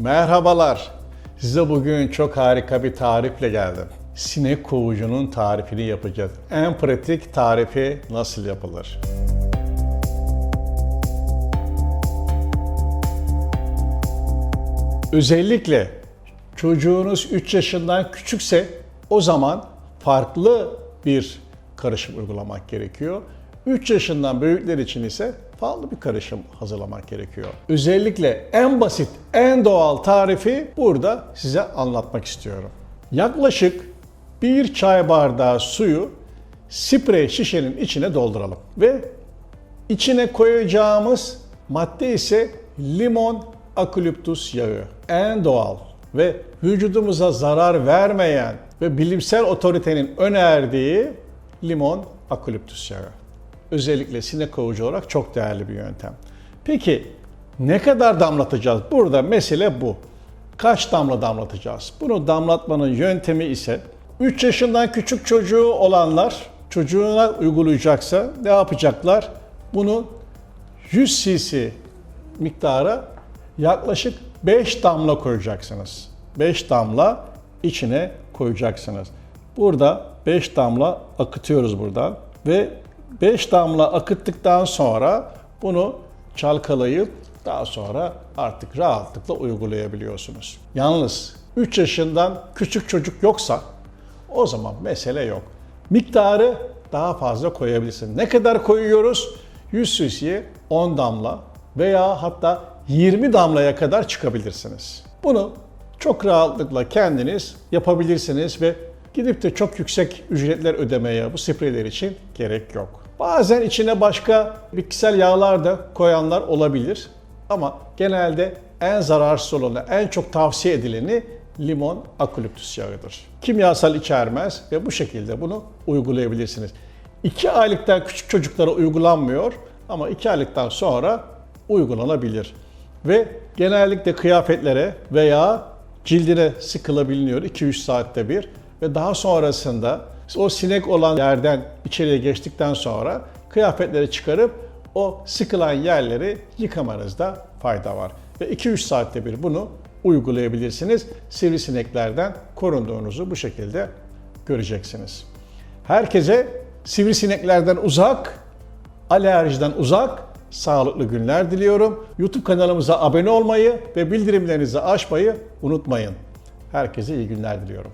Merhabalar. Size bugün çok harika bir tarifle geldim. Sinek kovucunun tarifini yapacağız. En pratik tarifi nasıl yapılır? Özellikle çocuğunuz 3 yaşından küçükse o zaman farklı bir karışım uygulamak gerekiyor. 3 yaşından büyükler için ise farklı bir karışım hazırlamak gerekiyor. Özellikle en basit, en doğal tarifi burada size anlatmak istiyorum. Yaklaşık bir çay bardağı suyu sprey şişenin içine dolduralım ve İçine koyacağımız madde ise limon akulüptus yağı. En doğal ve vücudumuza zarar vermeyen ve bilimsel otoritenin önerdiği limon akulüptus yağı. Özellikle sinek kovucu olarak çok değerli bir yöntem. Peki ne kadar damlatacağız? Burada mesele bu. Kaç damla damlatacağız? Bunu damlatmanın yöntemi ise 3 yaşından küçük çocuğu olanlar çocuğuna uygulayacaksa ne yapacaklar? Bunu 100 cc miktara yaklaşık 5 damla koyacaksınız. 5 damla içine koyacaksınız. Burada 5 damla akıtıyoruz buradan ve 5 damla akıttıktan sonra bunu çalkalayıp daha sonra artık rahatlıkla uygulayabiliyorsunuz. Yalnız 3 yaşından küçük çocuk yoksa o zaman mesele yok. Miktarı daha fazla koyabilirsin. Ne kadar koyuyoruz? 100 cc'ye 10 damla veya hatta 20 damlaya kadar çıkabilirsiniz. Bunu çok rahatlıkla kendiniz yapabilirsiniz ve gidip de çok yüksek ücretler ödemeye bu spreyler için gerek yok. Bazen içine başka bitkisel yağlar da koyanlar olabilir ama genelde en zararsız olanı, en çok tavsiye edileni limon akulüptüs yağıdır. Kimyasal içermez ve bu şekilde bunu uygulayabilirsiniz. 2 aylıktan küçük çocuklara uygulanmıyor ama 2 aylıktan sonra uygulanabilir. Ve genellikle kıyafetlere veya cildine sıkılabiliyor 2-3 saatte bir ve daha sonrasında o sinek olan yerden içeriye geçtikten sonra kıyafetleri çıkarıp o sıkılan yerleri yıkamanızda fayda var. Ve 2-3 saatte bir bunu uygulayabilirsiniz. Sivrisineklerden korunduğunuzu bu şekilde göreceksiniz. Herkese sivrisineklerden uzak, alerjiden uzak, sağlıklı günler diliyorum. YouTube kanalımıza abone olmayı ve bildirimlerinizi açmayı unutmayın. Herkese iyi günler diliyorum.